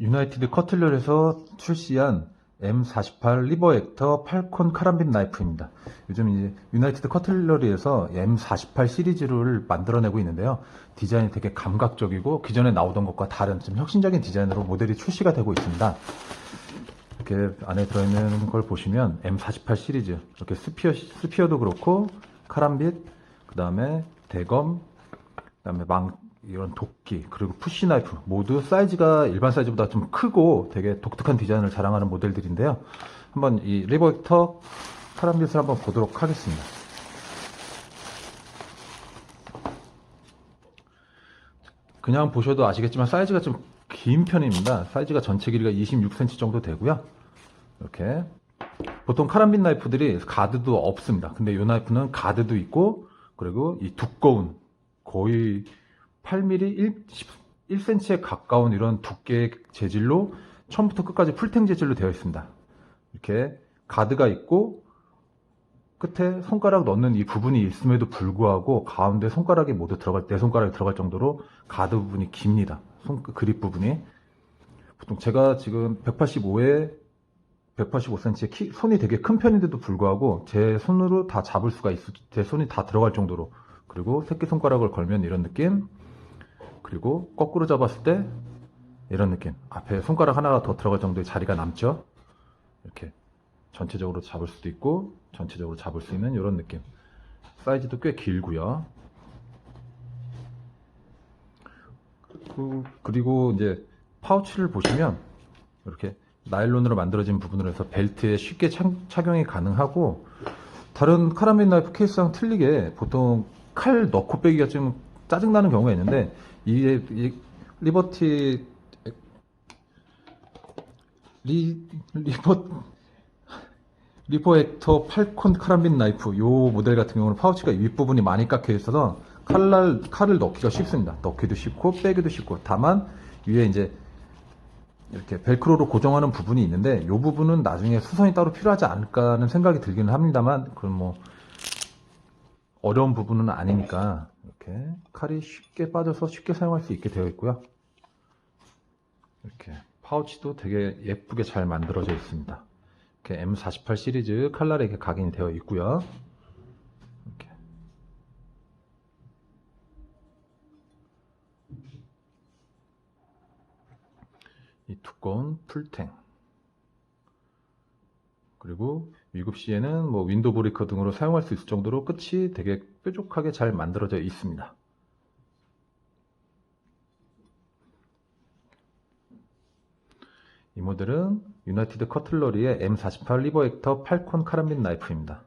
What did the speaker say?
유나이티드 커틀러에서 출시한 M48 리버 액터 팔콘 카람빈 나이프입니다. 요즘 이제 유나이티드 커틀러리에서 M48 시리즈를 만들어내고 있는데요. 디자인이 되게 감각적이고 기존에 나오던 것과 다른 좀 혁신적인 디자인으로 모델이 출시가 되고 있습니다. 이렇게 안에 들어있는 걸 보시면 M48 시리즈 이렇게 스피어 스피어도 그렇고 카람빗 그 다음에 대검 그 다음에 망 이런 도끼 그리고 푸시 나이프 모두 사이즈가 일반 사이즈보다 좀 크고 되게 독특한 디자인을 자랑하는 모델들인데요. 한번 이 리버액터 카람빗을 한번 보도록 하겠습니다. 그냥 보셔도 아시겠지만 사이즈가 좀 긴 편입니다. 사이즈가 전체 길이가 26cm 정도 되고요. 이렇게 보통 카람빈 나이프들이 가드도 없습니다. 근데 이 나이프는 가드도 있고 그리고 이 두꺼운 거의 8mm 1, 1cm에 가까운 이런 두께의 재질로 처음부터 끝까지 풀탱 재질로 되어 있습니다. 이렇게 가드가 있고 끝에 손가락 넣는 이 부분이 있음에도 불구하고 가운데 손가락이 모두 들어갈 내 손가락이 들어갈 정도로 가드 부분이 깁니다. 손 그립 부분이 보통 제가 지금 185에 185cm의 키, 손이 되게 큰 편인데도 불구하고 제 손으로 다 잡을 수가 있어 제 손이 다 들어갈 정도로 그리고 새끼 손가락을 걸면 이런 느낌 그리고 거꾸로 잡았을 때 이런 느낌. 앞에 손가락 하나가 더 들어갈 정도의 자리가 남죠? 이렇게 전체적으로 잡을 수도 있고 전체적으로 잡을 수 있는 이런 느낌. 사이즈도 꽤 길고요. 그- 그리고 이제 파우치를 보시면 이렇게 나일론으로 만들어진 부분으로 해서 벨트에 쉽게 착- 착용이 가능하고 다른 카라멜 나이프 케이스랑 틀리게 보통 칼 넣고 빼기가 좀 짜증나는 경우가 있는데 이게 이 리버티 리 리버 리버 액터 팔콘 카람빈 나이프 요 모델 같은 경우는 파우치가 윗부분이 많이 깎여 있어서 칼날 칼을 넣기가 쉽습니다. 넣기도 쉽고 빼기도 쉽고 다만 위에 이제 이렇게 벨크로로 고정하는 부분이 있는데 이 부분은 나중에 수선이 따로 필요하지 않을까 하는 생각이 들기는 합니다만 그건 뭐 어려운 부분은 아니니까 이렇게 칼이 쉽게 빠져서 쉽게 사용할 수 있게 되어 있고요. 이렇게 파우치도 되게 예쁘게 잘 만들어져 있습니다. 이렇게 M48 시리즈 칼날에 이렇게 각인이 되어 있고요. 이렇게 이 두꺼운 풀탱 그리고 위급 시에는 뭐 윈도우 브레이커 등으로 사용할 수 있을 정도로 끝이 되게 뾰족하게 잘 만들어져 있습니다. 이 모델은 유나이티드 커틀러리의 M48 리버 액터 팔콘 카람빈 나이프입니다.